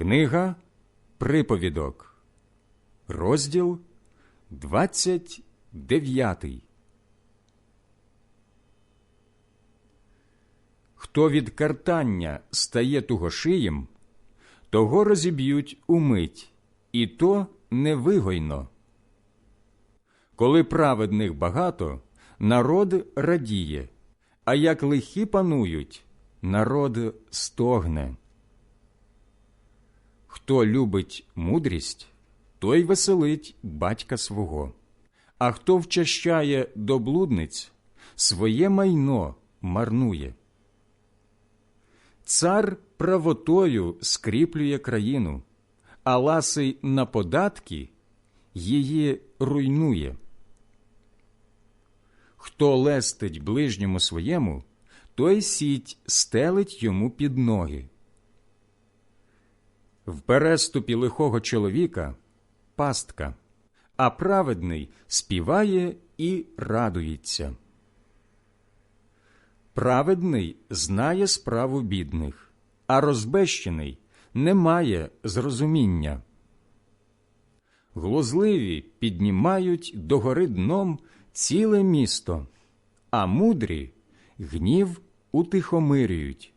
Книга Приповідок, розділ 29. Хто від картання стає тугошиєм, того розіб'ють умить, і то невигойно. Коли праведних багато, народ радіє, а як лихі панують, народ стогне. Хто любить мудрість, той веселить батька свого, а хто вчащає до блудниць, своє майно марнує. Цар правотою скріплює країну, а ласий на податки її руйнує. Хто лестить ближньому своєму, той сіть стелить йому під ноги. В переступі лихого чоловіка пастка, а праведний співає і радується. Праведний знає справу бідних, а розбещений не має зрозуміння. Глузливі піднімають догори дном ціле місто, а мудрі гнів утихомирюють.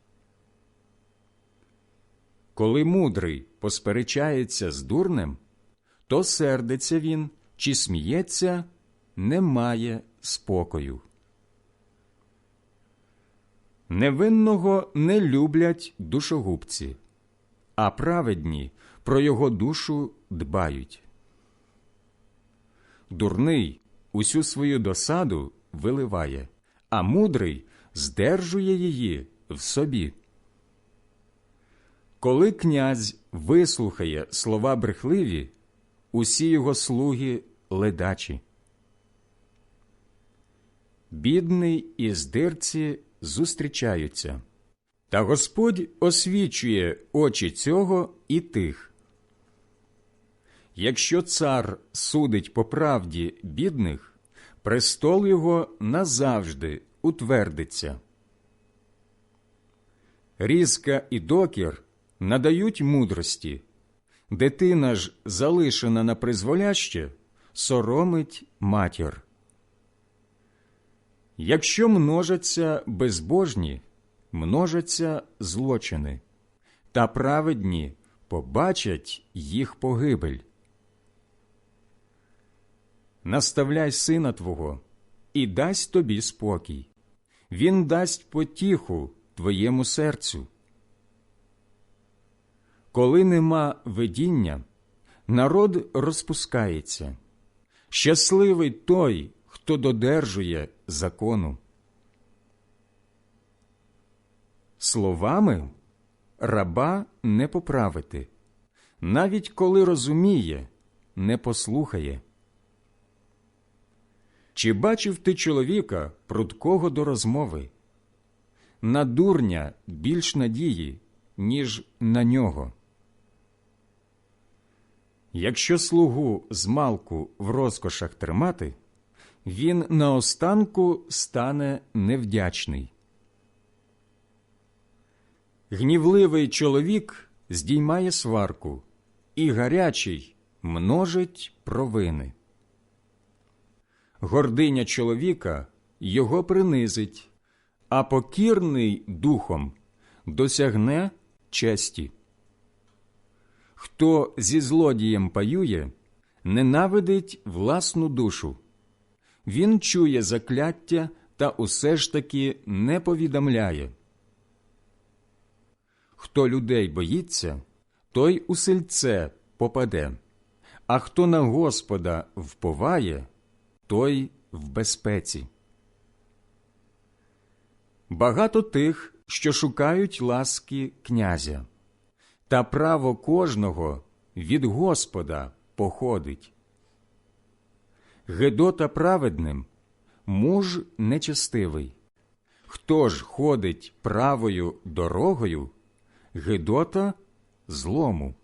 Коли мудрий посперечається з дурнем, то сердиться він чи сміється, не має спокою. Невинного не люблять душогубці, а праведні про його душу дбають. Дурний усю свою досаду виливає, а мудрий здержує її в собі. Коли князь вислухає слова брехливі, усі його слуги ледачі. Бідний і здирці зустрічаються, та Господь освічує очі цього і тих. Якщо цар судить по правді бідних, престол його назавжди утвердиться. Різка і докір надають мудрості, дитина ж, залишена на призволяще, соромить матір. Якщо множаться безбожні, множаться злочини, та праведні побачать їх погибель. Наставляй сина Твого і дасть тобі спокій, він дасть потіху твоєму серцю. Коли нема видіння, народ розпускається. Щасливий той, хто додержує закону. Словами раба не поправити, навіть коли розуміє, не послухає. Чи бачив ти чоловіка прудкого до розмови? На дурня більш надії, ніж на нього. Якщо слугу з малку в розкошах тримати, він наостанку стане невдячний. Гнівливий чоловік здіймає сварку, і гарячий множить провини. Гординя чоловіка його принизить, а покірний духом досягне честі. Хто зі злодієм паює, ненавидить власну душу. Він чує закляття та усе ж таки не повідомляє. Хто людей боїться, той у сельце попаде, а хто на Господа вповає, той в безпеці. Багато тих, що шукають ласки князя, та право кожного від Господа походить. Гедота праведним муж нечестивий. Хто ж ходить правою дорогою, Гедота злому.